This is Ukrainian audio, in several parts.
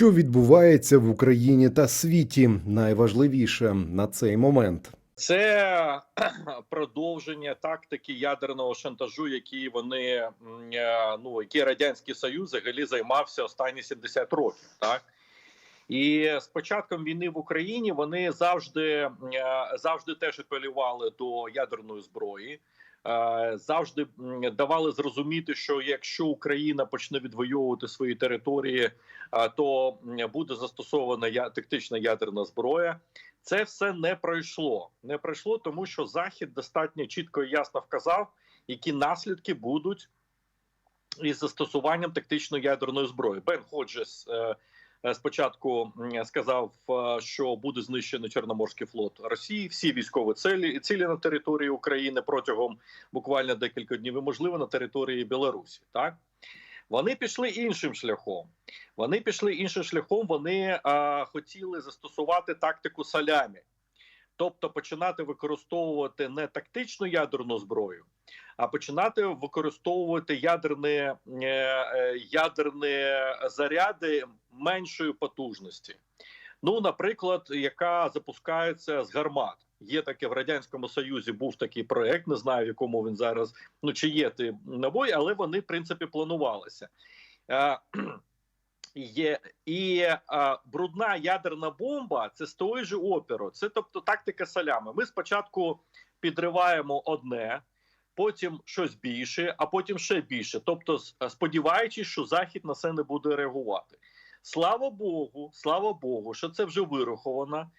Що відбувається в Україні та світі? Найважливіше на цей момент. Це продовження тактики ядерного шантажу, які вони е, ну які радянський союз взагалі займався останні 70 років, так і з початком війни в Україні вони завжди е, завжди теж апелювали до ядерної зброї. Е, Завжди давали зрозуміти, що якщо Україна почне відвоювати свої території, е, то буде застосована тактична ядерна зброя. Це все не пройшло. Не пройшло, тому що Захід достатньо чітко і ясно вказав, які наслідки будуть із застосуванням тактичної ядерної зброї. Бен Ходжес е, спочатку сказав, е, що буде знищено Чорноморський флот Росії. Всі військові цілі цілі на території України протягом буквально декілька днів, і можливо на території Білорусі. Так вони пішли іншим шляхом. Вони пішли іншим шляхом. Вони а, хотіли застосувати тактику салямі, тобто починати використовувати не тактичну ядерну зброю, а починати використовувати ядерні, е, е, ядерні заряди меншої потужності. Ну, наприклад, яка запускається з гармат. Є таке в радянському союзі. Був такий проект. Не знаю, в якому він зараз ну чи є ти набой, але вони в принципі планувалися. Е, Є і а, брудна ядерна бомба це з тої ж оперу. Це тобто тактика салями. Ми спочатку підриваємо одне, потім щось більше, а потім ще більше. Тобто, сподіваючись, що захід на це не буде реагувати. Слава Богу, слава Богу, що це вже вираховано.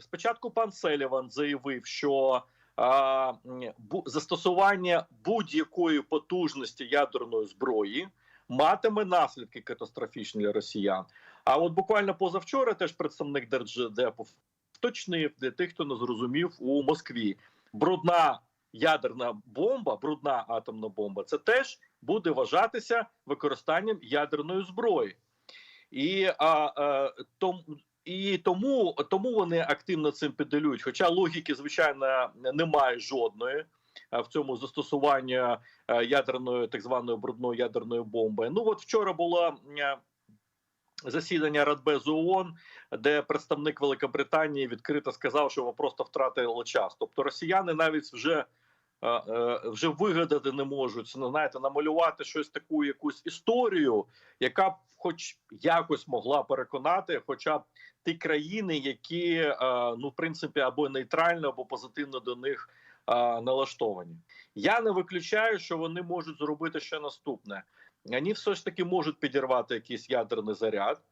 Спочатку пан Селіван заявив, що застосування будь-якої потужності ядерної зброї матиме наслідки катастрофічні для росіян. А от буквально позавчора теж представник Держдепу вточнив для тих, хто не зрозумів у Москві. Брудна ядерна бомба, брудна атомна бомба, це теж буде вважатися використанням ядерної зброї. І, а, а, том, і тому, тому вони активно цим педалюють. Хоча логіки, звичайно, немає жодної в цьому застосуванні ядерної так званої брудної ядерної бомби. Ну от вчора було засідання Радбезу ООН, де представник Великобританії відкрито сказав, що ви просто втратили час. Тобто росіяни навіть вже. Е, е, Вже вигадати не можуть ну, знаєте, намалювати щось таку якусь історію, яка б, хоч якось могла переконати, хоча б ті країни, які е, ну в принципі або нейтрально, або позитивно до них налаштовані. Я не виключаю, що вони можуть зробити ще наступне. Вони все ж таки можуть підірвати якийсь ядерний заряд.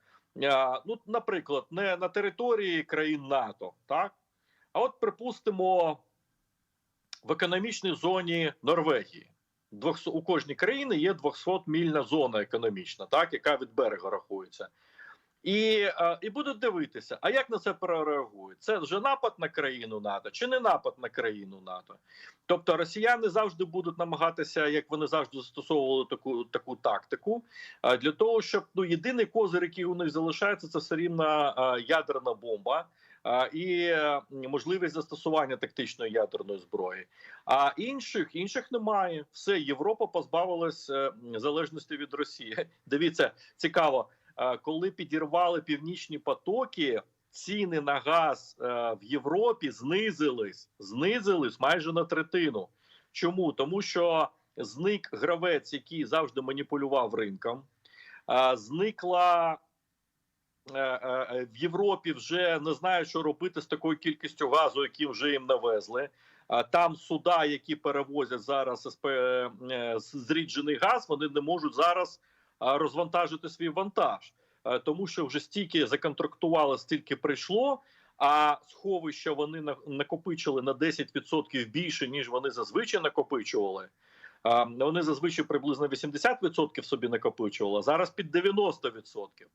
Ну, наприклад, не на території країн НАТО, так? А от припустимо в економічній зоні Норвегії. 200, у кожній країни є 200-мільна зона економічна, так, яка від берега рахується. І, е, і будуть дивитися, а як на це прореагують? Це вже напад на країну НАТО чи не напад на країну НАТО? Тобто росіяни завжди будуть намагатися, як вони завжди застосовували таку таку тактику, е, для того, щоб ну єдиний козир, який у них залишається, це все рівно е, ядерна бомба. І можливість застосування тактичної ядерної зброї, а інших інших немає. Все Європа позбавилась е, залежності від Росії. Дивіться, цікаво, е, коли підірвали північні потоки, ціни на газ е, в Європі знизились, знизились майже на третину. Чому? Тому що зник гравець, який завжди маніпулював ринком, е, зникла. Е, е, В Європі вже не знають, що робити з такою кількістю газу, який вже їм навезли. Там суда, які перевозять зараз е, зріджений газ, вони не можуть зараз розвантажити свій вантаж. Тому що вже стільки законтрактували, стільки прийшло. А сховища вони на- накопичили на 10% більше ніж вони зазвичай накопичували. Вони зазвичай приблизно 80% собі накопичували, а зараз під 90%.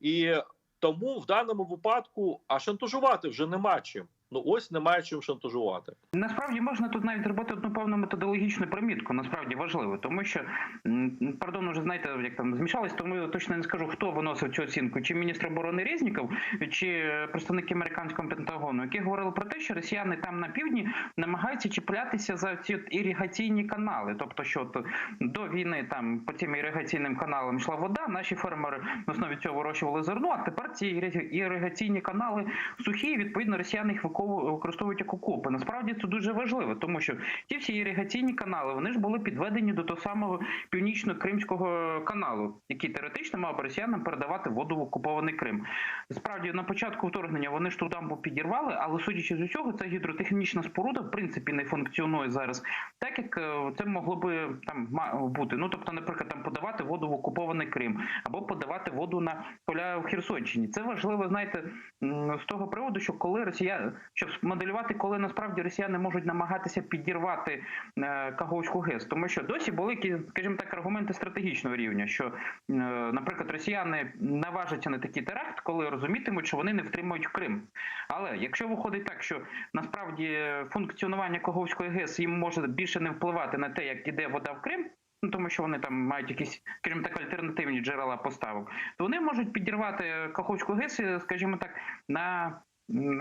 І тому в даному випадку а шантажувати вже нема чим. Ну ось немає чим шантажувати. Насправді можна тут навіть зробити одну певну методологічну примітку, насправді важливо, тому що пардон, уже знаєте, як там змішалось, тому я точно не скажу, хто виносив цю оцінку, чи міністр оборони Резніков, чи представники американського пентагону, які говорили про те, що росіяни там на півдні намагаються чіплятися за ці іригаційні канали. Тобто, що от до війни там по цим іригаційним каналам йшла вода, наші фермери на основі цього вирощували зерно, а тепер ці іри- іригаційні канали сухі, відповідно росіяни їх викову- використовують як окопи. Насправді це дуже важливо, тому що ті всі іригаційні канали вони ж були підведені до того самого північно-кримського каналу, який теоретично мав росіянам передавати воду в окупований Крим. Справді на початку вторгнення вони ж ту дамбу підірвали, але судячи з усього, ця гідротехнічна споруда в принципі не функціонує зараз, так як е, це могло би там бути. Ну тобто, наприклад, там подавати воду в окупований Крим або подавати воду на поля в Херсонщині. Це важливо, знаєте, з того приводу, що коли росіяни, щоб моделювати, коли насправді росіяни можуть намагатися підірвати е, Каховську ГЕС, тому що досі були скажімо так, аргументи стратегічного рівня, що, е, наприклад, росіяни наважаться на такий теракт, коли розумітимуть, що вони не втримують Крим. Але якщо виходить так, що насправді функціонування Каховської ГЕС їм може більше не впливати на те, як іде вода в Крим. Ну, тому що вони там мають якісь, скажімо так, альтернативні джерела поставок, то вони можуть підірвати Каховську ГЕС, скажімо так, на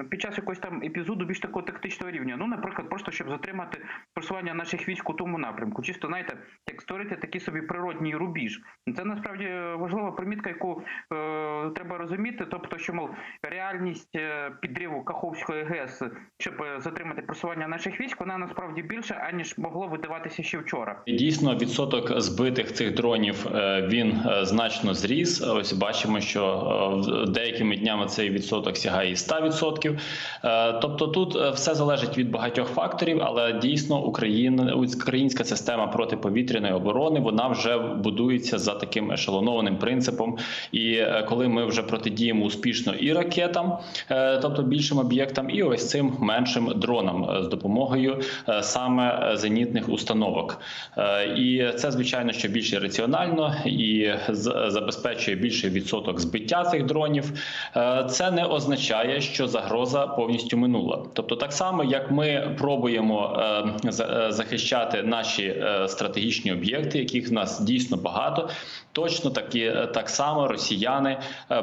під час якогось там епізоду більш такого тактичного рівня. Ну, наприклад, просто щоб затримати просування наших військ у тому напрямку. Чисто знаєте, як створити такий собі природній рубіж. Це насправді важлива примітка, яку е, треба розуміти. Тобто, що мов реальність е, підриву Каховської ГЕС, щоб е, затримати просування наших військ, вона насправді більша, аніж могло видаватися ще вчора. Дійсно, відсоток збитих цих дронів е, він е, значно зріс. Ось бачимо, що е, деякими днями цей відсоток сягає і 100%. Е, Тобто тут е, все залежить від багатьох факторів, але дійсно Україна українська система протиповітряної оборони вона вже будується за таким ешелонованим принципом. І е, коли ми вже протидіємо успішно і ракетам, тобто більшим об'єктам, і ось цим меншим дронам з допомогою саме зенітних установок. І це звичайно що більш раціонально і забезпечує більший відсоток збиття цих дронів. Це не означає, що загроза повністю минула. Тобто, так само як ми пробуємо е, е, захищати наші е, стратегічні об'єкти, яких в нас дійсно багато. Точно такі так само росіяни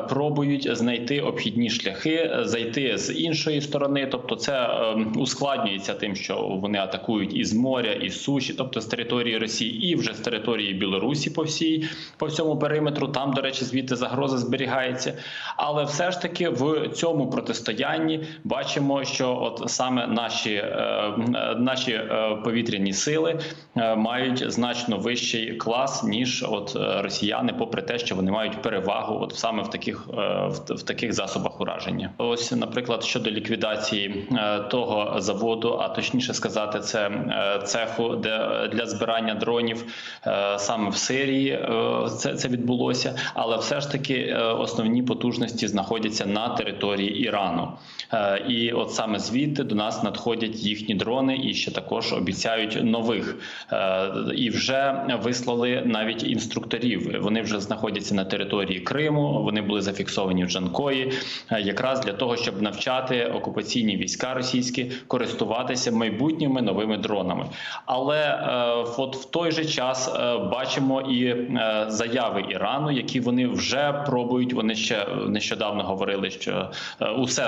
пробують знайти обхідні шляхи, зайти з іншої сторони. Тобто, це ускладнюється тим, що вони атакують із моря, із суші, тобто з території Росії, і вже з території Білорусі по всій по всьому периметру. Там, до речі, звідти загроза зберігається. Але все ж таки в цьому протистоянні бачимо, що от саме наші, е, е, наші е, повітряні сили мають значно вищий клас ніж от росіяни, попри те, що вони мають перевагу, от саме в таких в, таких засобах ураження. Ось, наприклад, щодо ліквідації того заводу, а точніше сказати, це цеху, де для збирання дронів саме в Сирії це, це відбулося, але все ж таки основні потужності знаходяться на території Ірану. Е, І от саме звідти до нас надходять їхні дрони, і ще також обіцяють нових. Е, І вже вислали навіть інструкторів. Вони вже знаходяться на території Криму. Вони були зафіксовані в Джанкої, е, якраз для того, щоб навчати окупаційні війська російські користуватися майбутніми новими дронами. Але от в той же час бачимо і заяви Ірану, які вони вже пробують. Вони ще нещодавно говорили, що е,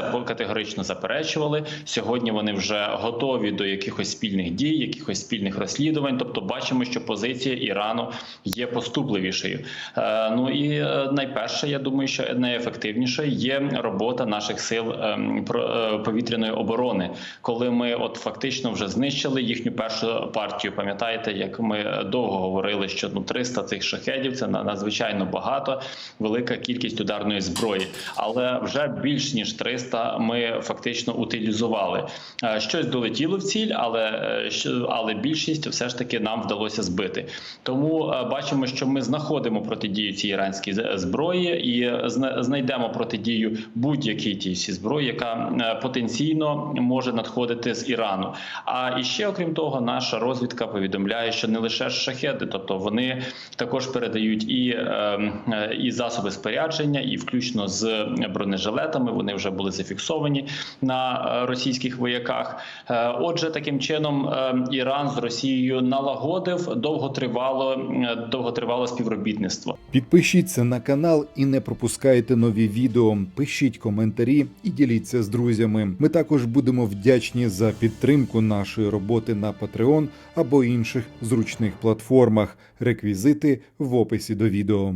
усе категорично заперечували. Сьогодні вони вже готові до якихось спільних дій, якихось спільних розслідувань. Тобто, бачимо, що позиція Ірану є поступливішою. Е, Ну і е, найперше, я думаю, що найефективнішою є робота наших сил ем, е, повітряної оборони, коли ми от фактично вже знищили їхню першу партію. Пам'ятаєте, як ми довго говорили, що ну 300 цих шахедів це на- надзвичайно багато, велика кількість ударної зброї, але вже більш ніж 300 ми фактично утилізували. Е, Щось долетіло в ціль, але е, але більшість все ж таки нам вдалося збити. Тому е, бачимо, що ми знаходимо протидію цій іранській зброї, і знайдемо протидію будь-якій тій зброї, яка потенційно може надходити з Ірану. А і ще окрім того, наша розвідка повідомляє, що не лише шахеди, тобто вони також передають і, і засоби спорядження, і включно з бронежилетами. Вони вже були зафіксовані на е, російських вояках. Е, Отже, таким чином е, Іран з Росією налагодив довготривало довготривале співробітництво. Підпишіться на канал і не пропускайте нові відео. Пишіть коментарі і діліться з друзями. Ми також будемо вдячні за підтримку нашої роботи на Patreon або інших зручних платформах. Реквізити в описі до відео.